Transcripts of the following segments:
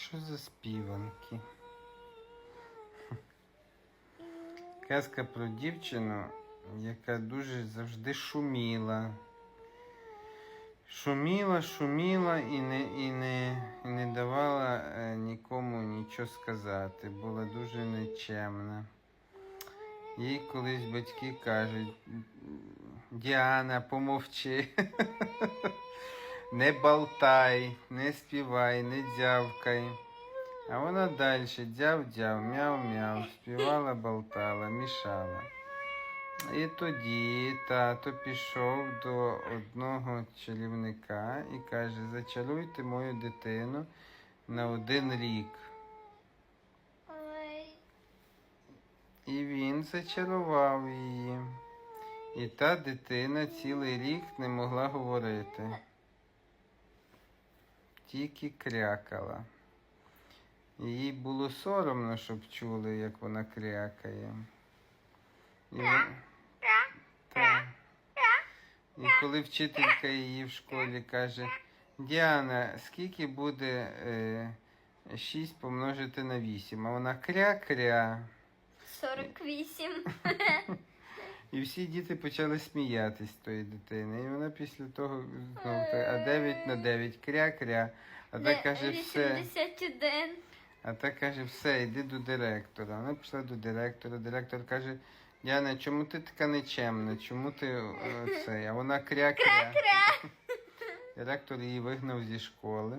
Що за співанки? Казка про дівчину, яка дуже завжди шуміла. Шуміла, шуміла і не, і не, і не давала е, нікому нічого сказати. Була дуже нечемна. Їй колись батьки кажуть, Діана, помовчи. Не болтай, не співай, не дзявкай. А вона далі дзяв-дзяв, мяу-мяу, співала, болтала, мішала. І тоді тато пішов до одного чарівника і каже: зачаруйте мою дитину на один рік. І він зачарував її. І та дитина цілий рік не могла говорити. Тільки крякала. Їй було соромно, щоб чули, як вона крякає. І, Та. І коли вчителька її в школі каже, Діана, скільки буде е, 6 помножити на 8? А вона кря-кря. 48. І всі діти почали сміятись з тої дитини. І вона після того знову так, а 9 на 9 кря-кря. А та каже, все. 81. А та каже, все, йди до директора. Вона пішла до директора. Директор каже, Діана, чому ти така нечемна? Чому ти е, це? А вона кря-кря. Директор її вигнав зі школи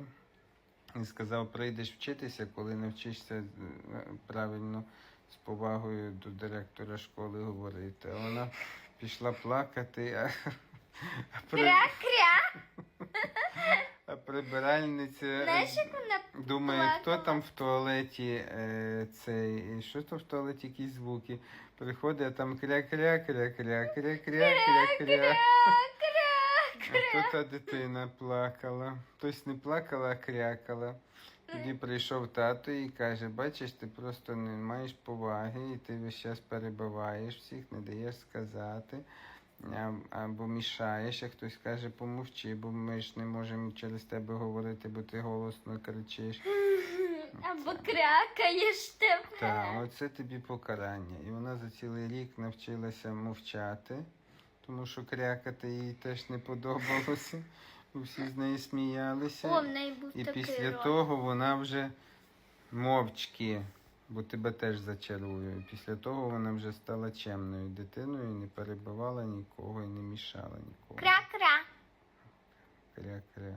і сказав, прийдеш вчитися, коли навчишся е, правильно з повагою до директора школи говорити. А вона пішла плакати, а, а, при, Кря-кря. а прибиральниця е, Знаєш, як вона думає, хто плакала? там в туалеті е, цей, і що то в туалеті якісь звуки. Приходить, а там кря-кря, кря-кря, кря-кря, кря-кря. А то та дитина плакала. Хтось не плакала, а крякала. Тоді прийшов тато і каже: бачиш, ти просто не маєш поваги, і ти весь час перебиваєш всіх, не даєш сказати. Або мішаєш, а хтось каже, помовчи, бо ми ж не можемо через тебе говорити, бо ти голосно кричиш. Або крякаєш тебе. Так, оце тобі покарання. І вона за цілий рік навчилася мовчати, тому що крякати їй теж не подобалося. Всі з неї сміялися. О, в неї був І такий після рот. того вона вже мовчки, бо тебе теж зачарую. Після того вона вже стала чемною дитиною, не перебивала нікого і не мішала нікого. Кря-кря. Кря-кря.